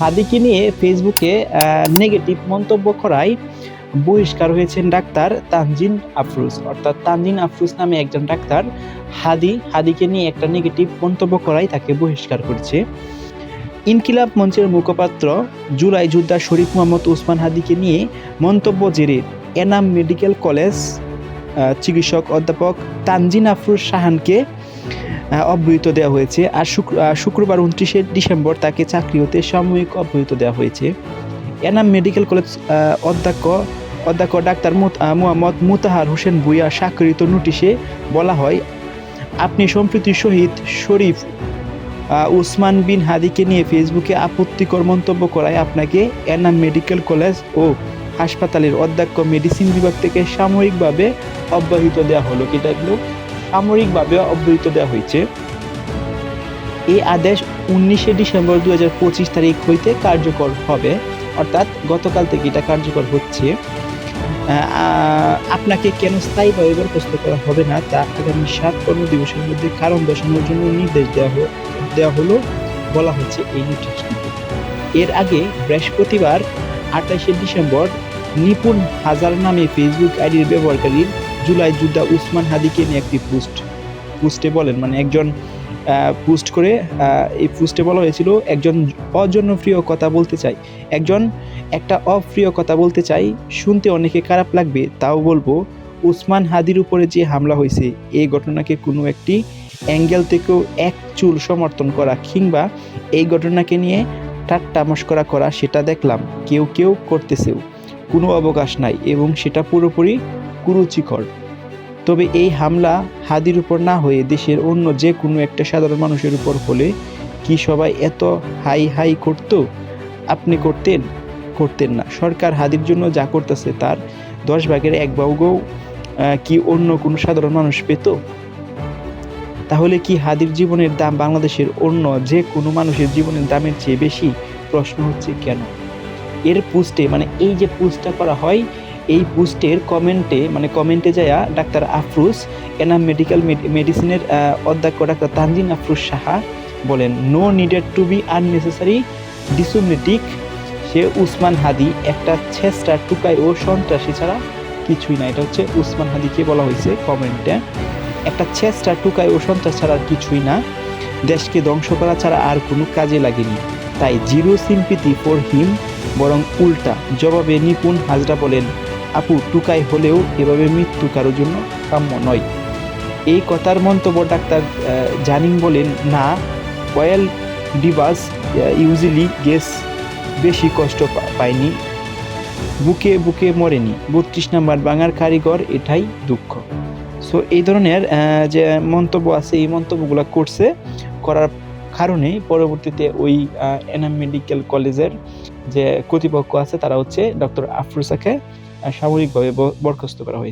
হাদিকে নিয়ে ফেসবুকে নেগেটিভ মন্তব্য করায় বহিষ্কার হয়েছেন ডাক্তার তানজিন আফরোজ। অর্থাৎ তানজিন আফরোজ নামে একজন ডাক্তার হাদি, হাদিকে নিয়ে একটা নেগেটিভ মন্তব্য করায় তাকে বহিষ্কার করছে। ইনকিলাব মঞ্চের মুখপাত্র জুলাই যোদ্ধা শরীফ মোহাম্মদ ওসমান হাদিকে নিয়ে মন্তব্য জেরে এনাম মেডিকেল কলেজ চিকিৎসক অধ্যাপক তানজিন আফরোজ শাহানকে অব্যাহত দেওয়া হয়েছে। আর শুক্র- শুক্রবার উনত্রিশে ডিসেম্বর তাকে চাকরি হতে সাময়িক অব্যাহত দেওয়া হয়েছে। এনাম মেডিকেল কলেজ অধ্যক্ষ অধ্যক্ষ ডাক্তার মোহাম্মদ মুতাহার হোসেন ভুইয়া স্বাক্ষরিত নোটিশে বলা হয়, আপনি সম্প্রতি শহীদ শরীফ উসমান বিন হাদিকে নিয়ে ফেসবুকে আপত্তিকর মন্তব্য করায় আপনাকে এনাম মেডিকেল কলেজ ও হাসপাতালের অধ্যক্ষ মেডিসিন বিভাগ থেকে সাময়িকভাবে অব্যাহত দেওয়া হলো। এটা হলো সাময়িকভাবে অব্যাহত দেওয়া হয়েছে। এই আদেশ উনিশে ডিসেম্বর দু পঁচিশ তারিখ হইতে কার্যকর হবে। অর্থাৎ গতকাল থেকে এটা কার্যকর হচ্ছে। আপনাকে কেন স্থায়ীভাবে বরখাস্ত করা হবে না তা আগামী সাত কর্মদিবসের মধ্যে কারণ দর্শানোর জন্য নির্দেশ দেওয়া দেওয়া হলো বলা হচ্ছে এই নোটিশটিতে এর আগে বৃহস্পতিবার আঠাশে ডিসেম্বর নিপুণ হাজার নামে ফেসবুক আইডির ব্যবহারকারীর জুলাই যুদ্ধা উসমান হাদিকে নিয়ে একটি পোস্ট, পোস্টে বলেন মানে একজন পোস্ট করে এই পোস্টে বলা হয়েছিল, একজন অজনপ্রিয় কথা বলতে চাই। একজন, একটা অপ্রিয় কথা বলতে চাই, শুনতে অনেকে খারাপ লাগবে, তাও বলব, উসমান হাদির উপরে যে হামলা হয়েছে, এই ঘটনাকে কোনো একটি অ্যাঙ্গেল থেকেও এক চুল সমর্থন করা কিংবা এই ঘটনাকে নিয়ে ঠাট্টা মস্করা করা, সেটা দেখলাম। কেউ কেউ করতেছেও। কোনো অবকাশ নাই এবং সেটা পুরোপুরি কুরুচিকর। তবে এই হামলা হাদির উপর না হয়ে দেশের অন্য যে কোনো একটা সাধারণ মানুষের উপর হলে কি সবাই এত হাই হাই করতো? আপনি করতেন? করতেন না। সরকার হাদির জন্য যা করতেছে তার দশ ভাগের এক ভাগও কি অন্য কোনো সাধারণ মানুষ পেত? তাহলে কি হাদির জীবনের দাম বাংলাদেশের অন্য যে কোনো মানুষের জীবনের দামের চেয়ে বেশি? প্রশ্ন হচ্ছে কেন? এর পুস্টে মানে এই যে পোস্টটা করা হয় এই পোস্টের কমেন্টে মানে কমেন্টে যায়া ডাক্তার আফরুজ এনাম মেডিকেল মেডিসিনের অধ্যক্ষ ডাক্তার তানজিন আফরুজ সাহা বলেন no needed to be unnecessary ডিসোমেটিক সে উসমান হাদি একটা ছেসটা টুকাই ও সন্ত্রাসী ছাড়া কিছুই না। এটা হচ্ছে উসমান হাদিকে বলা হয়েছে কমেন্টে একটা ছেসটা টুকাই ও সন্ত্রাস ছাড়া আর কিছুই না। দেশকে ধ্বংস করা ছাড়া আর কোনো কাজে লাগেনি। তাই জিরো সিম্পিতি ফর হিম বরং উল্টা। জবাবে নিপুণ হাজরা বলেন আপু টুকাই হলেও এভাবে মৃত্যু কারোর জন্য কাম্য নয়। এই কথার মন্তব্য ডাক্তার জানিন বলেন, না ওয়েল ডিভাস ইউজুয়ালি গেস বেশি কষ্ট পায়নি। বুকে বুকে মরেনি। বত্রিশ নাম্বার বাঙার কারিগর, এটাই দুঃখ। সো এই ধরনের যে মন্তব্য আছে, এই মন্তব্যগুলো করছে, করার কারণে পরবর্তীতে ওই এনাম মেডিকেল কলেজের যে কর্তৃপক্ষ আছে, তারা হচ্ছে ডক্টর আফরুসাকে সাময়িকভাবে বরখাস্ত করা হয়েছে।